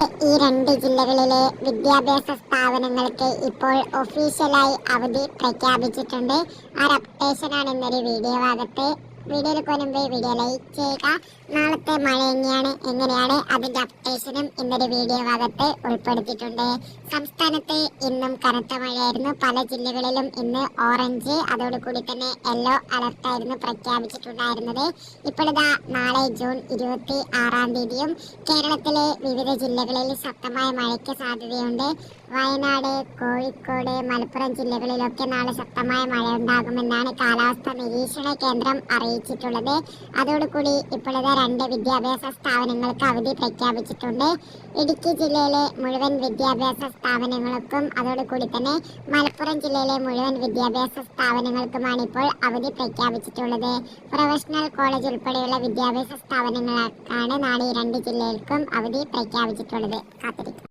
ഈ രണ്ട് ജില്ലകളിലെ വിദ്യാഭ്യാസ സ്ഥാപനങ്ങൾക്ക് ഇപ്പോൾ ഒഫീഷ്യലായി അവധി പ്രഖ്യാപിച്ചിട്ടുണ്ട്. ആ ഒരു അപ്ഡേഷനാണ് ഇന്നൊരു വീഡിയോ ഭാഗത്ത് വീഡിയോയിൽ മുൻപ് വീഡിയോ ലൈക്ക് ചെയ്യുക. നാളത്തെ മഴ എങ്ങനെയാണ് എങ്ങനെയാണ് അതിന്റെ അപ്ഡേഷനും ഇന്നൊരു വീഡിയോ ഭാഗത്ത് ഉൾപ്പെടുത്തിയിട്ടുണ്ട്. സംസ്ഥാനത്ത് ഇന്നും കനത്ത മഴയായിരുന്നു. പല ജില്ലകളിലും ഇന്ന് ഓറഞ്ച് അതോടുകൂടി തന്നെ യെല്ലോ അലർട്ടായിരുന്നു പ്രഖ്യാപിച്ചിട്ടുണ്ടായിരുന്നത്. ഇപ്പോഴിതാ നാളെ ജൂൺ ഇരുപത്തി ആറാം തീയതിയും കേരളത്തിലെ വിവിധ ജില്ലകളിൽ ശക്തമായ മഴയ്ക്ക് സാധ്യതയുണ്ട്. വയനാട് കോഴിക്കോട് മലപ്പുറം ജില്ലകളിലൊക്കെ നാളെ ശക്തമായ മഴ ഉണ്ടാകുമെന്നാണ് കാലാവസ്ഥാ നിരീക്ഷണ കേന്ദ്രം അറിയിച്ചിട്ടുള്ളത്. അതോടുകൂടി ഇപ്പോഴത്തെ രണ്ട് വിദ്യാഭ്യാസ സ്ഥാപനങ്ങൾക്ക് അവധി പ്രഖ്യാപിച്ചിട്ടുണ്ട്. ഇടുക്കി ജില്ലയിലെ മുഴുവൻ വിദ്യാഭ്യാസ സ്ഥാപനങ്ങൾക്കും അതോടുകൂടി തന്നെ മലപ്പുറം ജില്ലയിലെ മുഴുവൻ വിദ്യാഭ്യാസ സ്ഥാപനങ്ങൾക്കുമാണ് ഇപ്പോൾ അവധി പ്രഖ്യാപിച്ചിട്ടുള്ളത്. പ്രൊഫഷണൽ കോളേജ് ഉൾപ്പെടെയുള്ള വിദ്യാഭ്യാസ സ്ഥാപനങ്ങൾക്കാണ് നാളെ രണ്ട് ജില്ലകൾക്കും അവധി പ്രഖ്യാപിച്ചിട്ടുള്ളത്. കാത്തിരിക്കും.